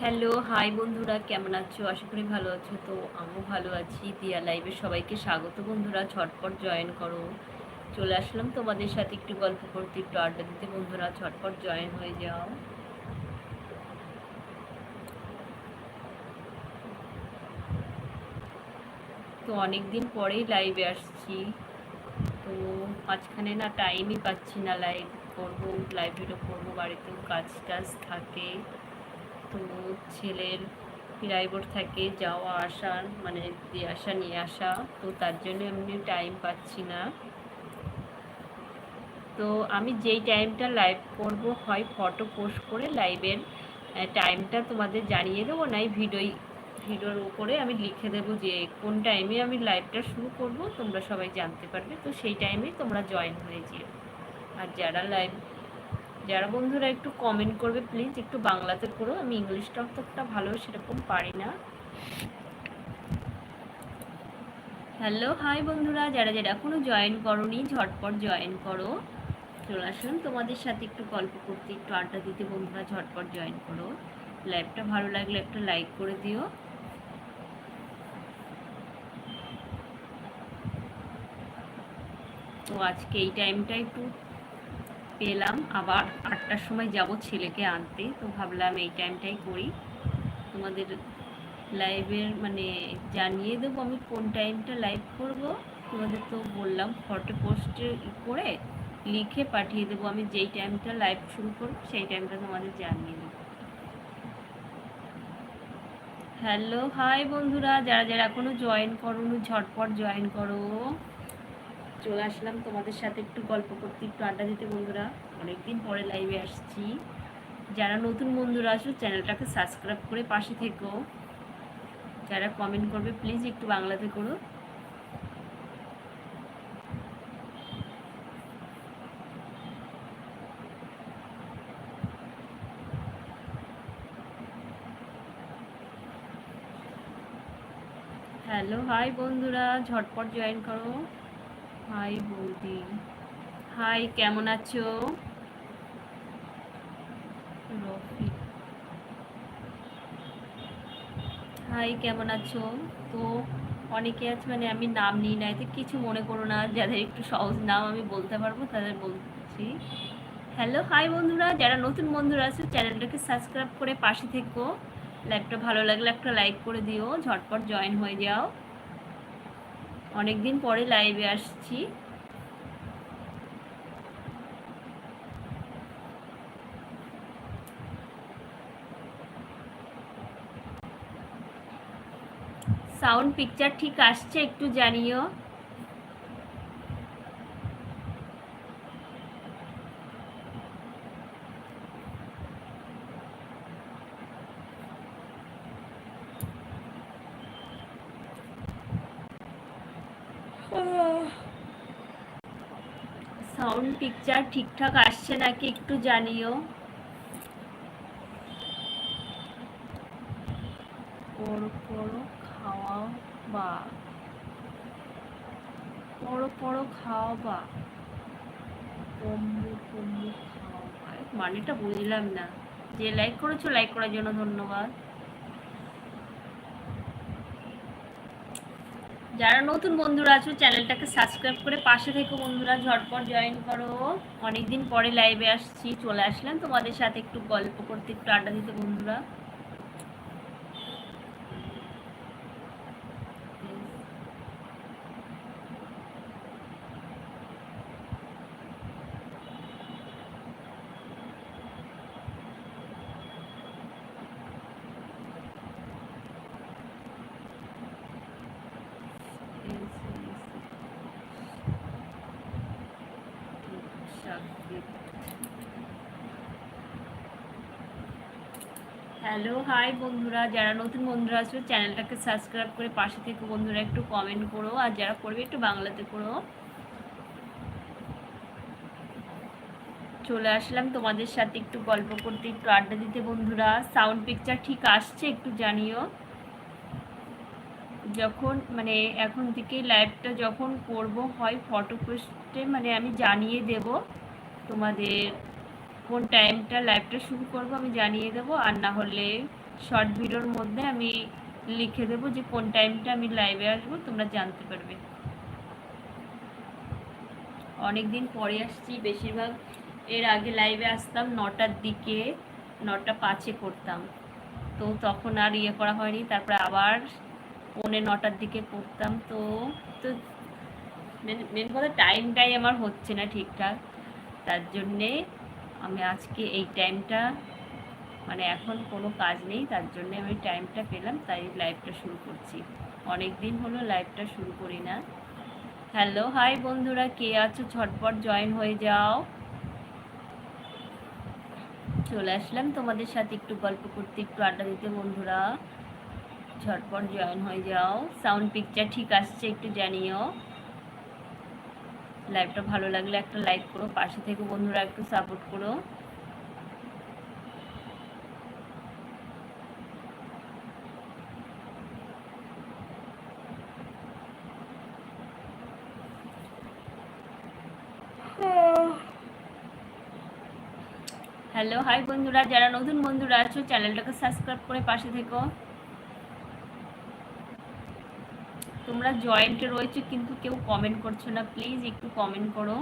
Hello, hi বন্ধুরা, কেমন আছো? আশা করি ভালো আছো। তো আমিও ভালো আছি। দিয়া লাইভে সবাইকে স্বাগত বন্ধুরা ঝটপট জয়েন করো। চলে আসলাম তোমাদের সাথে একটু গল্প করতে, একটু আড্ডা দিতে। বন্ধুরা ঝটপট জয়েন হয়ে যাও। তো অনেক দিন পরেই লাইভে আসছি। তো মাঝখানে না টাইমই পাচ্ছি না, লাইভ করব, লাইভ ভিডিও করব, বাড়িতেও কাজ টাজ থাকে। তো ছেলের প্রাইভেট থাকে যাওয়া, আসা মানে দিয়ে আসা, নিয়ে আসা, তো তার জন্য এমনি টাইম পাচ্ছি না। তো আমি যেই টাইমটা লাইভ করব, হয় ফটো পোস্ট করে লাইভের টাইমটা তোমাদের জানিয়ে দেবো নাই ভিডিও ভিডিওর উপরে আমি লিখে দেবো যে কোন টাইমে আমি লাইভটা শুরু করব, তোমরা সবাই জানতে পারবে। তো সেই টাইমে তোমরা জয়েন হয়ে যেও। আর যারা লাইভ যারা বন্ধুরা একটু কমেন্ট করবে প্লিজ একটু বাংলাতে করো আমি ইংলিশটা অতটা ভালো সেরকম পারি না। হ্যালো হাই বন্ধুরা, যারা যারা এখনও জয়েন করনি, ঝটপট জয়েন করো। চলে আসুন তোমাদের সাথে একটু গল্প করতে, একটু আড্ডা দিতে। বন্ধুরা, ঝটপট জয়েন করো। লাইভটা ভালো লাগলে একটা লাইক করে দিও। তো আজকে এই টাইমটা একটু পেলাম। আবার আটটার সময় যাব ছেলেকে আনতে। তো ভাবলাম এই টাইমটাই করি। তোমাদের লাইভের মানে জানিয়ে দেবো আমি কোন টাইমটা লাইভ করব। তোমাদের তো বললাম ফটো পোস্টে করে লিখে পাঠিয়ে দেবো। আমি যেই টাইমটা লাইভ শুরু করব, সেই টাইমটা তোমাদের জানিয়ে দেবো। হ্যালো হাই বন্ধুরা। যারা যারা এখনও জয়েন করো ঝটপট জয়েন করো। চলে আসলাম তোমাদের সাথে একটু গল্প করতে, একটু আড্ডা দিতে বন্ধুরা। অনেকদিন পরে লাইভে আসছি। যারা নতুন বন্ধুরা আসো চ্যানেলটাকে সাবস্ক্রাইব করে পাশে থেকো। যারা কমেন্ট করবে প্লিজ একটু বাংলাতে করো। হ্যালো হাই বন্ধুরা, ঝটপট জয়েন করো। হাই বৌদি। হাই, কেমন আছো? রফিক। হাই, কেমন আছো? তো অনেকে আছে মানে আমি নাম নিই নাই তো কিছু মনে করো না, যাদের একটু সহজ নাম আমি বলতে পারব, তাদের বলছি। হ্যালো হাই বন্ধুরা, যারা নতুন বন্ধুরা আছে, চ্যানেলটাকে সাবস্ক্রাইব করে পাশে থেকো। লাইভটা ভালো লাগলে একটা লাইক করে দিও, ঝটপট জয়েন হয়ে যাও। অনেক দিন পরে লাইভে আসছি। সাউন্ড পিকচার ঠিক আসছে একটু জানিও। সাউন্ড পিকচার ঠিকঠাক আসছে নাকি একটু জানিও? পড়ো পড়ো খাওয়া বা। পড়ো পড়ো খাওয়া বা। কম্বু খাওয়া মানেটা বুঝলাম না। যে লাইক করেছ লাইক করার জন্য ধন্যবাদ। যারা নতুন বন্ধুরা আছো, চ্যানেলটাকে সাবস্ক্রাইব করে পাশে থেকে বন্ধুরা, ঝটপট জয়েন করো। অনেকদিন পরে লাইভে আসছি, চলে আসলাম তোমাদের সাথে একটু গল্প করতে, একটু আড্ডা দিতে বন্ধুরা। হ্যালো হাই বন্ধুরা, যারা নতুন বন্ধুরা আছো, চ্যানেলটাকে সাবস্ক্রাইব করে পাশে থেকে বন্ধুরা একটু কমেন্ট করো, আর যারা করবে একটু বাংলাতে করো চলে আসলাম তোমাদের সাথে একটু গল্প করতে, একটু আড্ডা দিতে বন্ধুরা। সাউন্ড পিকচার ঠিক আসছে একটু জানিও। যখন মানে এখন থেকে লাইভটা যখন করব হয় ফটো পোস্টে মানে আমি জানিয়ে দেব তোমাদের। কোন টাইমটা লাইভটা শুরু করব আমি জানিয়ে দেবো, আর না হলে শর্ট ভিডিওর মধ্যে আমি লিখে দেবো যে কোন টাইমটা আমি লাইভে আসব, তোমরা জানতে পারবে। অনেক দিন পরে আসছি, বেশিরভাগ এর আগে লাইভে আসতাম নটার দিকে, নটা পাঁচে করতাম তো তখন আর ইয়ে করা হয়নি, তারপরে আবার পৌনে নটার দিকে করতাম তো তো মেন কথা টাইমটাই আমার হচ্ছে না ঠিকঠাক। তার জন্যে আমি আজকে এই টাইমটা মানে এখন কোনো কাজ নেই, তার জন্যে আমি টাইমটা পেলাম, তাই লাইভটা শুরু করছি। অনেক দিন হলো লাইভটা শুরু করি না। হ্যালো হাই বন্ধুরা, কে আছো? ঝটপট জয়েন হয়ে যাও। চলে আসলাম তোমাদের সাথে একটু গল্প করতে, একটু আড্ডা দিতে বন্ধুরা। ঝটপট জয়েন হয়ে যাও। সাউন্ড পিকচার ঠিক আসছে, একটু জানিও। লাইভটা ভালো লাগলে একটা লাইক করো, পাশে থেকে বন্ধুরা একটু সাপোর্ট করো। হ্যালো হাই বন্ধুরা, যারা নতুন বন্ধুরা আছো চ্যানেলটাকে সাবস্ক্রাইব করে পাশে থেকো। তোমরা জয়েন্টে রয়েছে, কিন্তু কেউ কমেন্ট করছ না। প্লিজ একটু কমেন্ট করো।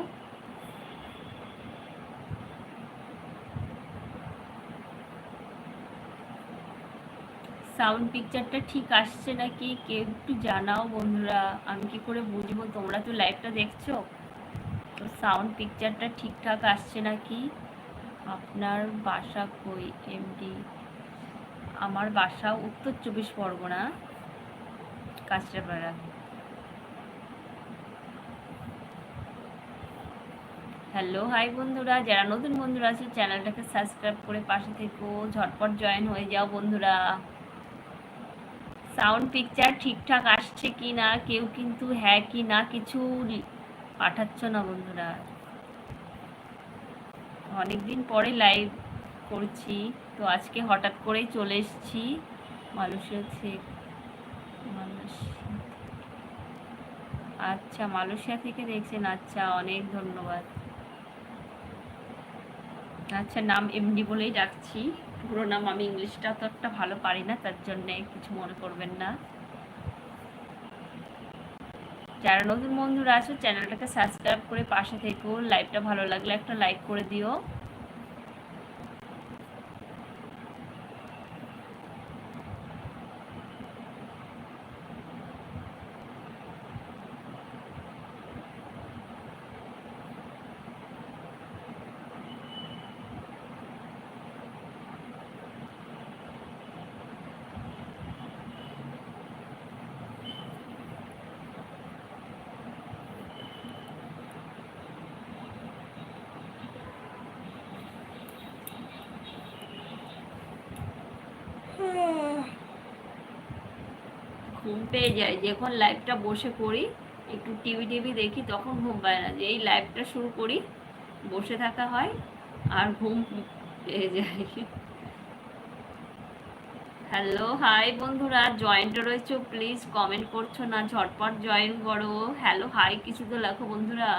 সাউন্ড পিকচারটা ঠিক আসছে নাকি? কেউ একটু জানাও বন্ধুরা। আমি কি করে বুঝব? তোমরা তো লাইভটা দেখছ। তো সাউন্ড পিকচারটা ঠিকঠাক আসছে নাকি? আপনার বাসা কই? এমডি আমার বাসা উত্তর চব্বিশ পরগনা। কাঁচরাপাড়া হ্যালো হাই বন্ধুরা, যারা নতুন বন্ধুরা আছে, চ্যানেলটাকে সাবস্ক্রাইব করে পাশে থেকো, ঝটপট জয়েন হয়ে যাও বন্ধুরা। সাউন্ড পিকচার ঠিকঠাক আসছে কি না কেউ কিন্তু হ্যাঁ কি না কিছু পাঠাচ্ছ না বন্ধুরা। অনেকদিন পরে লাইভ করছি, তো আজকে হঠাৎ করেই চলে এসেছি মানুষের আচ্ছা মালয়েশিয়া থেকে দেখছেন। আচ্ছা অনেক ধন্যবাদ। আচ্ছা নাম এমডি বলেই ডাকছি। পুরো নাম আমি ইংলিশটা তো একটা ভালো পারি না, তার জন্যে কিছু মনে করবেন না। যারা নতুন বন্ধুরা আছো, চ্যানেলটাকে সাবস্ক্রাইব করে পাশে থেকো। লাইভটা ভালো লাগলে একটা লাইক করে দিও। ঘুম পেয়ে যায় যখন লাইভটা বসে করি একটু টিভি টিভি দেখি, তখন ঘুম পায় না। যে এই লাইভটা শুরু করি, বসে থাকা হয়, আর ঘুম পেয়ে যায় হ্যালো হাই বন্ধুরা জয়েন্ট রয়েছে প্লিজ কমেন্ট করছ না, ঝটপট জয়েন করো। হ্যালো হাই কিছু তো লেখো বন্ধুরা।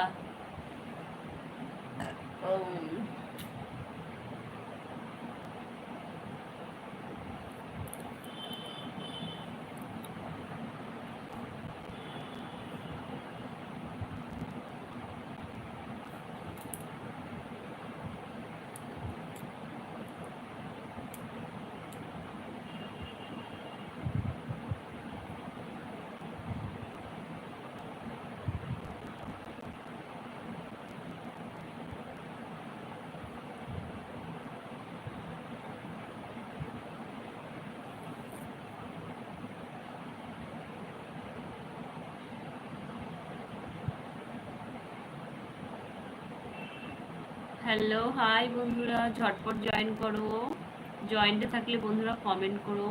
হ্যালো হাই বন্ধুরা, ঝটপট জয়েন করো। জয়েন্টে থাকলে বন্ধুরা কমেন্ট করো।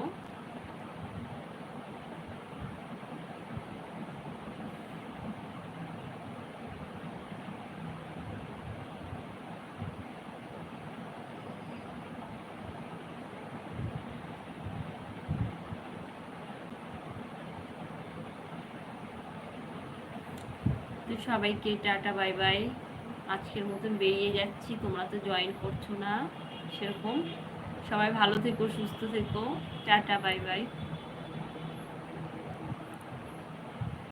সবাইকে টাটা বাই বাই আজকের মতন বেরিয়ে যাচ্ছি, তোমরা তো জয়েন করছ না, সেরকম। সবাই ভালো থেকো, সুস্থ থেকো। Tata bye bye